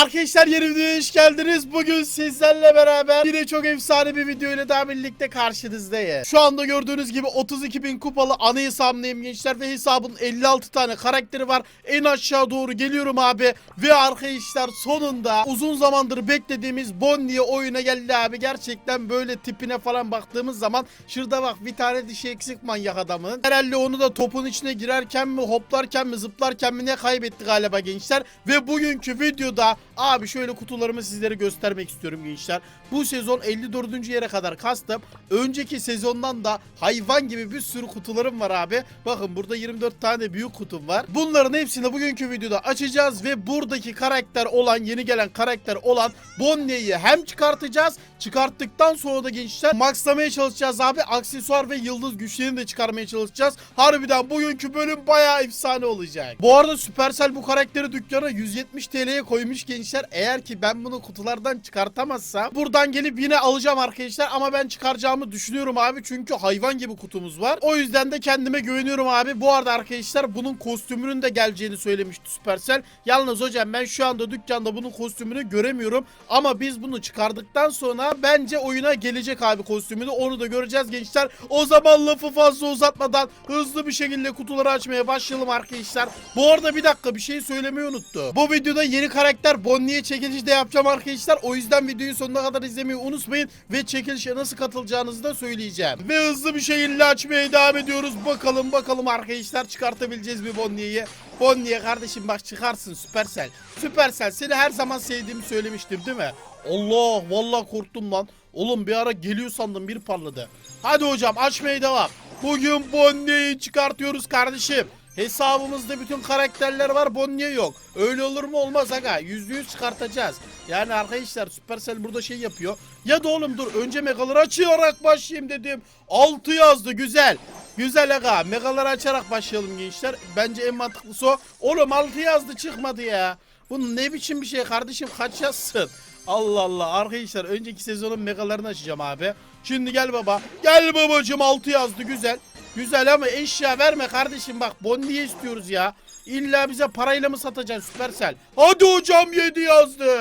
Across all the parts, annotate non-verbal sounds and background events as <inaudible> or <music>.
Arkadaşlar yeni videoya hoş geldiniz. Bugün sizlerle beraber yine çok efsane bir video ile daha birlikte karşınızdayız. Şu anda gördüğünüz gibi 32 bin kupalı ana hesabındayım gençler ve hesabın 56 tane karakteri var. En aşağı doğru geliyorum abi ve arkadaşlar sonunda uzun zamandır beklediğimiz Bonnie oyuna geldi abi. Gerçekten böyle tipine falan baktığımız zaman şurada bak bir tane dişi eksik manyak adamın. Herhalde onu da topun içine girerken mi hoplarken mi zıplarken mi ne kaybetti galiba gençler. Ve bugünkü videoda abi şöyle kutularımı sizlere göstermek istiyorum gençler. Bu sezon 54. yere kadar kastım. Önceki sezondan da hayvan gibi bir sürü kutularım var abi. Bakın burada 24 tane büyük kutum var. Bunların hepsini bugünkü videoda açacağız ve buradaki karakter olan yeni gelen karakter olan Bonnie'yi hem çıkartacağız. Çıkarttıktan sonra da gençler maxlamaya çalışacağız abi. Aksesuar ve yıldız güçlerini de çıkarmaya çalışacağız. Harbiden bugünkü bölüm bayağı efsane olacak. Bu arada Supercell bu karakteri dükkana 170 TL'ye koymuş gençler. Eğer ki ben bunu kutulardan çıkartamazsam buradan gelip yine alacağım arkadaşlar. Ama ben çıkaracağımı düşünüyorum abi. Çünkü hayvan gibi kutumuz var. O yüzden de kendime güveniyorum abi. Bu arada arkadaşlar bunun kostümünün de geleceğini söylemişti Supercell. Yalnız hocam ben şu anda dükkanda bunun kostümünü göremiyorum. Ama biz bunu çıkardıktan sonra bence oyuna gelecek abi kostümünü. Onu da göreceğiz gençler. O zaman lafı fazla uzatmadan hızlı bir şekilde kutuları açmaya başlayalım arkadaşlar. Bu arada bir dakika bir şey söylemeyi unuttu. Bu videoda yeni karakter Bonnie'ye çekiliş de yapacağım arkadaşlar. O yüzden videoyu sonuna kadar izlemeyi unutmayın. Ve çekilişe nasıl katılacağınızı da söyleyeceğim. Ve hızlı bir şekilde açmaya devam ediyoruz. Bakalım bakalım arkadaşlar çıkartabileceğiz mi Bonnie'yi. Bonnie'ye kardeşim bak çıkarsın Supercell. Supercell seni her zaman sevdiğimi söylemiştim değil mi? Allah vallahi korktum lan. Oğlum bir ara geliyor sandım bir parladı. Hadi hocam açmaya devam. Bugün Bonnie'yi çıkartıyoruz kardeşim. Hesabımızda bütün karakterler var Bonnie yok. Öyle olur mu olmaz aga. Yüzde yüz çıkartacağız. Yani arkadaşlar Supercell burada şey yapıyor. Ya da oğlum dur önce megaları açarak başlayayım dedim. 6 yazdı güzel. Güzel aga megaları açarak başlayalım gençler. Bence en mantıklısı o. Oğlum 6 yazdı çıkmadı ya. Bu ne biçim bir şey kardeşim kaç yazsın? Allah Allah arkadaşlar önceki sezonun megalarını açacağım abi. Şimdi gel baba. Gel babacım 6 yazdı güzel. Güzel ama eşya verme kardeşim bak Bonnie'yi istiyoruz ya. İlla bize parayla mı satacaksın Supercell? Hadi hocam 7 yazdı.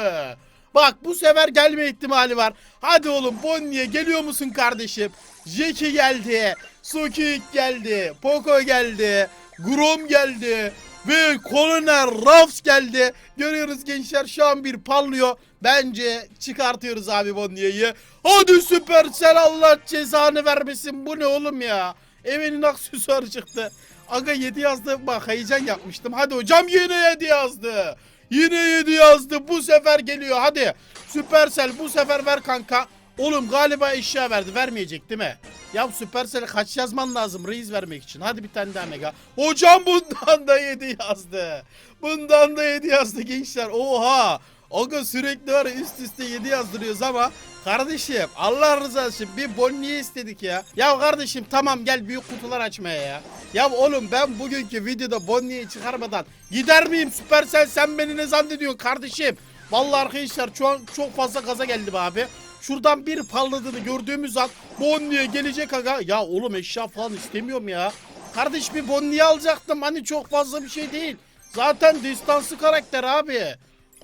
Bak bu sefer gelme ihtimali var. Hadi oğlum Bonnie'ye geliyor musun kardeşim? Jackie geldi. Sukik geldi. Poco geldi. Grom geldi. Ve Colonel Ruffs geldi. Görüyoruz gençler şu an bir parlıyor. Bence çıkartıyoruz abi Bonnie'yi. Hadi Supercell Allah cezanı vermesin. Bu ne oğlum ya? Evenin aksesuarı çıktı. Aga 7 yazdı. Bak heyecan yapmıştım. Hadi hocam yine 7 yazdı. Yine 7 yazdı. Bu sefer geliyor. Hadi. Supercell bu sefer ver kanka. Oğlum galiba eşya verdi. Vermeyecek değil mi? Ya Supercell'e kaç yazman lazım reis vermek için? Hadi bir tane daha mega. Hocam bundan da 7 yazdı. Bundan da 7 yazdı gençler. Oha. Aga sürekli var üst üste 7 yazdırıyoruz ama kardeşim Allah rızası için bir Bonnie'yi istedik ya. Ya kardeşim tamam gel büyük kutular açmaya ya. Ya oğlum ben bugünkü videoda Bonnie'yi çıkarmadan gider miyim Supercell sen beni ne zannediyorsun kardeşim? Vallahi arkadaşlar şu an çok fazla gaza geldim abi. Şuradan bir parladığını gördüğümüz an Bonnie'ye gelecek aga. Ya oğlum eşya falan istemiyorum ya. Kardeş bir Bonnie'yi alacaktım hani çok fazla bir şey değil. Zaten distanslı karakter abi.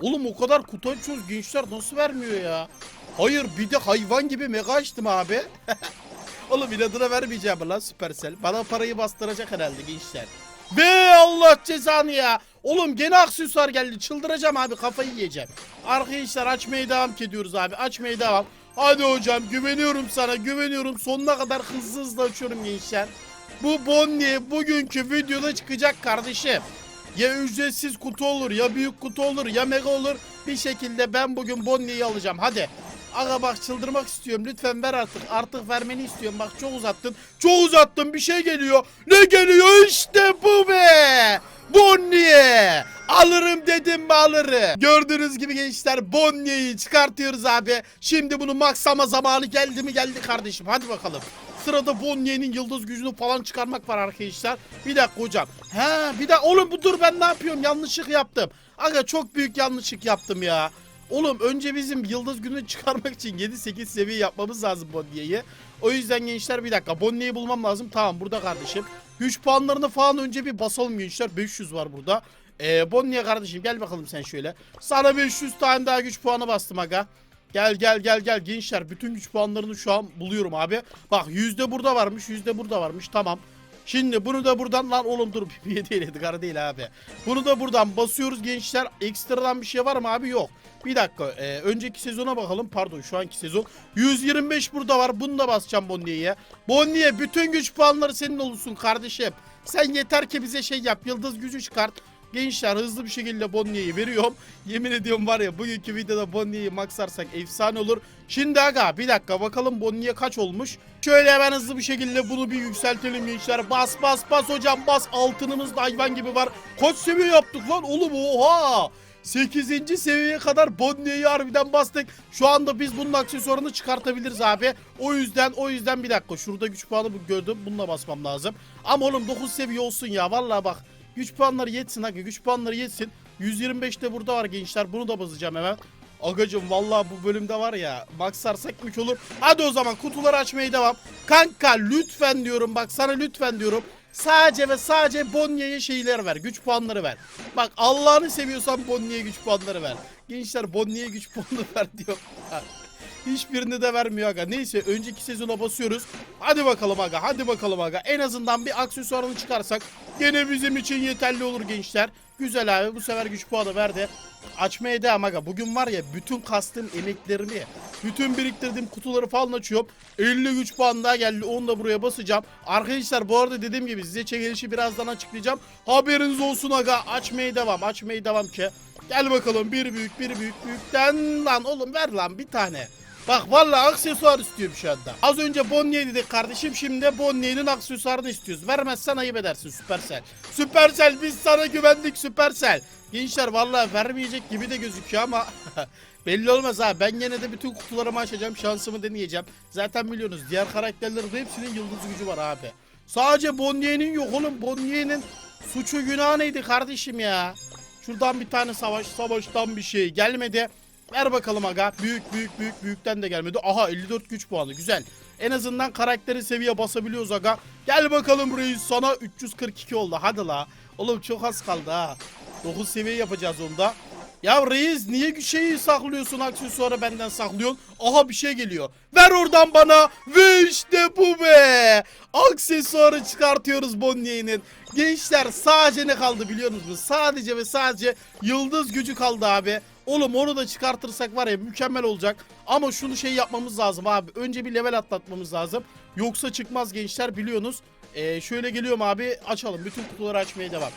Oğlum o kadar kutu açıyoruz gençler nasıl vermiyor ya? Hayır bir de hayvan gibi mega açtım abi. <laughs> Oğlum inadına vermeyeceğim lan Supercell. Bana parayı bastıracak herhalde gençler. Ve Allah cezanı ya. Oğlum gene aksesuar geldi. Çıldıracağım abi kafayı yiyeceğim. Arkadaşlar açmaya devam ediyoruz abi. Açmaya devam. Hadi hocam güveniyorum sana güveniyorum. Sonuna kadar hızlı hızlı açıyorum gençler. Bu Bonnie bugünkü videoda çıkacak kardeşim. Ya ücretsiz kutu olur ya büyük kutu olur ya mega olur. Bir şekilde ben bugün Bonnie'yi alacağım. Hadi. Aga bak çıldırmak istiyorum. Lütfen ver artık. Artık vermeni istiyorum. Bak çok uzattın. Çok uzattın. Bir şey geliyor. Ne geliyor? İşte bu be. Bonnie. Alırım dedim mi alırım. Gördüğünüz gibi gençler Bonnie'yi çıkartıyoruz abi. Şimdi bunu maksama zamanı geldi mi geldi kardeşim. Hadi bakalım. Sırada Bonnie'nin yıldız gücünü falan çıkarmak var arkadaşlar. Bir dakika hocam. He bir dakika. Oğlum bu dur ben ne yapıyorum? Yanlışlık yaptım. Aga çok büyük yanlışlık yaptım ya. Oğlum önce bizim yıldız gününü <laughs> çıkarmak için 7-8 seviye yapmamız lazım Bonnie'yi. O yüzden gençler bir dakika Bonnie'yi bulmam lazım. Tamam burada kardeşim. Güç puanlarını falan önce bir basalım gençler. 500 var burada. Ee, Bonnie kardeşim gel bakalım sen şöyle. Sana 500 tane daha güç puanı bastım aga. Gel gel gel gel gençler bütün güç puanlarını şu an buluyorum abi. Bak yüzde burada varmış yüzde burada varmış tamam. Şimdi bunu da buradan lan oğlum dur <laughs> bir değil Edgar değil abi. Bunu da buradan basıyoruz gençler. Ekstradan bir şey var mı abi? Yok. Bir dakika. e, önceki sezona bakalım. Pardon şu anki sezon. 125 burada var. Bunu da basacağım Bonnie'ye. Bonnie'ye bütün güç puanları senin olsun kardeşim. Sen yeter ki bize şey yap. Yıldız gücü çıkart. Gençler hızlı bir şekilde Bonnie'yi veriyorum. Yemin ediyorum var ya bugünkü videoda Bonnie'yi maksarsak efsane olur. Şimdi aga bir dakika bakalım Bonnie'ye kaç olmuş. Şöyle hemen hızlı bir şekilde bunu bir yükseltelim gençler. Bas bas bas hocam bas. Altınımız da hayvan gibi var. Kaç seviye yaptık lan oğlum oha. 8. seviyeye kadar Bonnie'yi harbiden bastık. Şu anda biz bunun aksesuarını çıkartabiliriz abi. O yüzden o yüzden bir dakika. Şurada güç puanı gördüm. Bununla basmam lazım. Ama oğlum 9 seviye olsun ya. Vallahi bak. Güç puanları yetsin aga. Güç puanları yetsin. 125 de burada var gençler. Bunu da basacağım hemen. Agacım vallahi bu bölümde var ya maksarsak mük olur. Hadi o zaman kutuları açmaya devam. Kanka lütfen diyorum bak sana lütfen diyorum. Sadece ve sadece Bonnie'ye şeyler ver. Güç puanları ver. Bak Allah'ını seviyorsan Bonnie'ye güç puanları ver. Gençler Bonnie'ye güç puanı <laughs> ver diyor. Hiçbirini de vermiyor aga. Neyse önceki sezona basıyoruz. Hadi bakalım aga. Hadi bakalım aga. En azından bir aksesuarını çıkarsak gene bizim için yeterli olur gençler. Güzel abi bu sefer güç puanı verdi. Açmaya devam aga. Bugün var ya bütün kastım emeklerimi, bütün biriktirdiğim kutuları falan açıyorum. 50 güç puan daha geldi. Onu da buraya basacağım. Arkadaşlar bu arada dediğim gibi size çekilişi birazdan açıklayacağım. Haberiniz olsun aga. Açmaya devam. Açmaya devam ki. Gel bakalım bir büyük bir büyük büyükten lan oğlum ver lan bir tane. Bak vallahi aksesuar istiyorum şu anda. Az önce Bonnie dedik kardeşim şimdi Bonnie'nin aksesuarını istiyoruz. Vermezsen ayıp edersin Supercell. Supercell biz sana güvendik Supercell. Gençler vallahi vermeyecek gibi de gözüküyor ama <laughs> belli olmaz ha. Ben yine de bütün kutularımı açacağım şansımı deneyeceğim. Zaten biliyorsunuz diğer karakterlerin hepsinin yıldız gücü var abi. Sadece Bonnie'nin yok oğlum. Bonnie'nin suçu günah neydi kardeşim ya? Şuradan bir tane savaş, savaştan bir şey gelmedi. Ver bakalım aga. Büyük büyük büyük büyükten de gelmedi. Aha 54 güç puanı güzel. En azından karakteri seviye basabiliyoruz aga. Gel bakalım reis sana 342 oldu hadi la. Oğlum çok az kaldı ha. 9 seviye yapacağız onda. Ya reis niye şeyi saklıyorsun aksesuarı benden saklıyorsun? Aha bir şey geliyor. Ver oradan bana. Ve işte bu be. Aksesuarı çıkartıyoruz Bonnie'nin. Gençler sadece ne kaldı biliyor musunuz? Sadece ve sadece yıldız gücü kaldı abi. Oğlum onu da çıkartırsak var ya mükemmel olacak. Ama şunu şey yapmamız lazım abi. Önce bir level atlatmamız lazım. Yoksa çıkmaz gençler biliyorsunuz. Ee, şöyle geliyorum abi açalım. Bütün kutuları açmaya devam.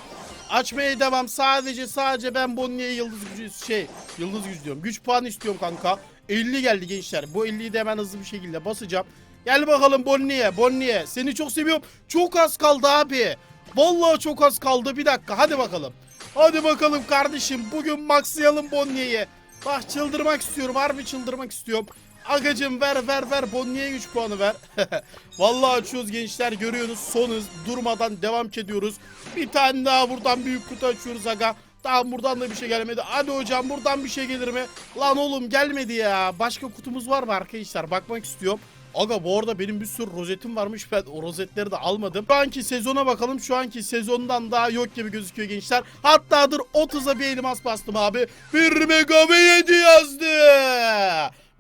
Açmaya devam. Sadece sadece ben Bonnie'ye yıldız gücü şey yıldız gücü diyorum. Güç puanı istiyorum kanka. 50 geldi gençler. Bu 50'yi de hemen hızlı bir şekilde basacağım. Gel bakalım Bonnie'ye. Bonnie'ye. Seni çok seviyorum. Çok az kaldı abi. Vallahi çok az kaldı. Bir dakika. Hadi bakalım. Hadi bakalım kardeşim. Bugün maxlayalım Bonnie'yi. Bak çıldırmak istiyorum. Harbi çıldırmak istiyorum. Agacım ver ver ver Bonnie'ye 3 puanı ver. <laughs> Vallahi açıyoruz gençler görüyorsunuz son hız durmadan devam ediyoruz. Bir tane daha buradan büyük kutu açıyoruz aga. Tamam buradan da bir şey gelmedi. Hadi hocam buradan bir şey gelir mi? Lan oğlum gelmedi ya. Başka kutumuz var mı arkadaşlar? Bakmak istiyorum. Aga bu arada benim bir sürü rozetim varmış. Ben o rozetleri de almadım. Şu anki sezona bakalım. Şu anki sezondan daha yok gibi gözüküyor gençler. Hatta dur 30'a bir elmas bastım abi. Bir mega ve 7 yazdı.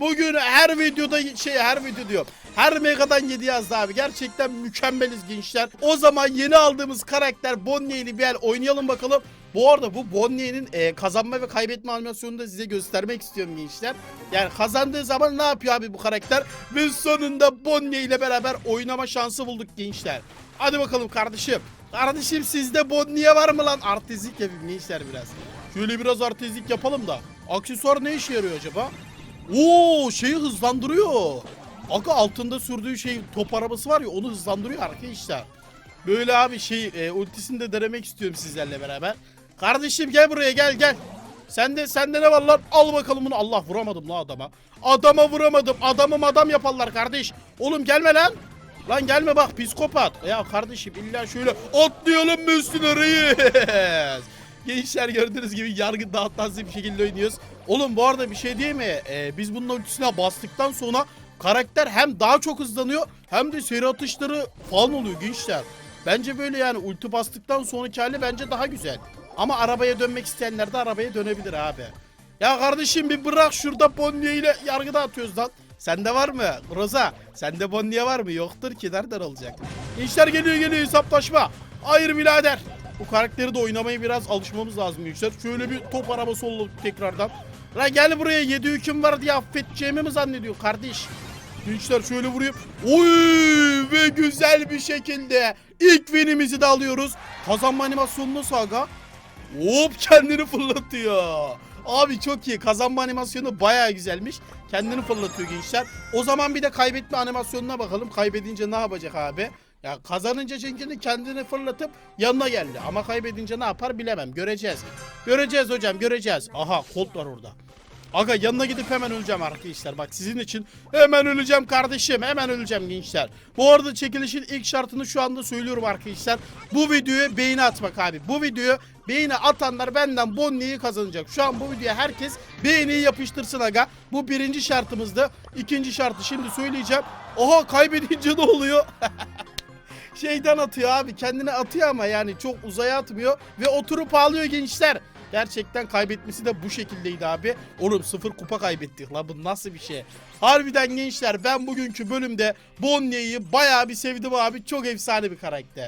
Bugün her videoda şey her video diyor. Her megadan 7 yazdı abi. Gerçekten mükemmeliz gençler. O zaman yeni aldığımız karakter Bonnie'li bir el oynayalım bakalım. Bu arada bu Bonnie'nin e, kazanma ve kaybetme animasyonunu da size göstermek istiyorum gençler. Yani kazandığı zaman ne yapıyor abi bu karakter? Ve sonunda Bonnie ile beraber oynama şansı bulduk gençler. Hadi bakalım kardeşim. Kardeşim sizde Bonnie'ye var mı lan? Artistlik yapayım gençler biraz. Şöyle biraz artistlik yapalım da. Aksesuar ne işe yarıyor acaba? Oo şeyi hızlandırıyor. Aga altında sürdüğü şey top arabası var ya onu hızlandırıyor arkadaşlar. Böyle abi şey e, ultisini de denemek istiyorum sizlerle beraber. Kardeşim gel buraya gel gel. Sende sende ne var lan? Al bakalım bunu. Allah vuramadım la adama. Adama vuramadım. Adamım adam yaparlar kardeş. Oğlum gelme lan. Lan gelme bak psikopat. Ya kardeşim illa şöyle atlayalım mı üstüne reis? <laughs> Gençler gördüğünüz gibi yargı dağıtmaz bir şekilde oynuyoruz. Oğlum bu arada bir şey değil mi? Ee, biz bunun ultisine bastıktan sonra karakter hem daha çok hızlanıyor hem de seri atışları falan oluyor gençler. Bence böyle yani ulti bastıktan sonraki hali bence daha güzel. Ama arabaya dönmek isteyenler de arabaya dönebilir abi. Ya kardeşim bir bırak şurada Bonnie ile yargıda atıyoruz lan. Sende var mı? Roza sende Bonnie var mı? Yoktur ki nereden olacak? Gençler geliyor geliyor hesaplaşma. Hayır birader. Bu karakteri de oynamaya biraz alışmamız lazım gençler. Şöyle bir top arabası olalım tekrardan. La gel buraya 7 hüküm var diye affedeceğimi mi zannediyor kardeş? Gençler şöyle vurayım. Oy ve güzel bir şekilde ilk winimizi de alıyoruz. Kazanma animasyonunu saga. Hop kendini fırlatıyor. Abi çok iyi. Kazanma animasyonu bayağı güzelmiş. Kendini fırlatıyor gençler. O zaman bir de kaybetme animasyonuna bakalım. Kaybedince ne yapacak abi? Ya kazanınca çünkü kendini fırlatıp yanına geldi. Ama kaybedince ne yapar bilemem. Göreceğiz. Göreceğiz hocam göreceğiz. Aha Colt var orada. Aga yanına gidip hemen öleceğim arkadaşlar. Bak sizin için hemen öleceğim kardeşim. Hemen öleceğim gençler. Bu arada çekilişin ilk şartını şu anda söylüyorum arkadaşlar. Bu videoya beğeni atmak abi. Bu videoya beğeni atanlar benden Bonnie'yi kazanacak. Şu an bu videoya herkes beğeniyi yapıştırsın aga. Bu birinci şartımızdı. İkinci şartı şimdi söyleyeceğim. Oha kaybedince ne oluyor? <laughs> şeyden atıyor abi. Kendine atıyor ama yani çok uzaya atmıyor. Ve oturup ağlıyor gençler. Gerçekten kaybetmesi de bu şekildeydi abi. Oğlum sıfır kupa kaybettik la bu nasıl bir şey. Harbiden gençler ben bugünkü bölümde Bonnie'yi bayağı bir sevdim abi. Çok efsane bir karakter.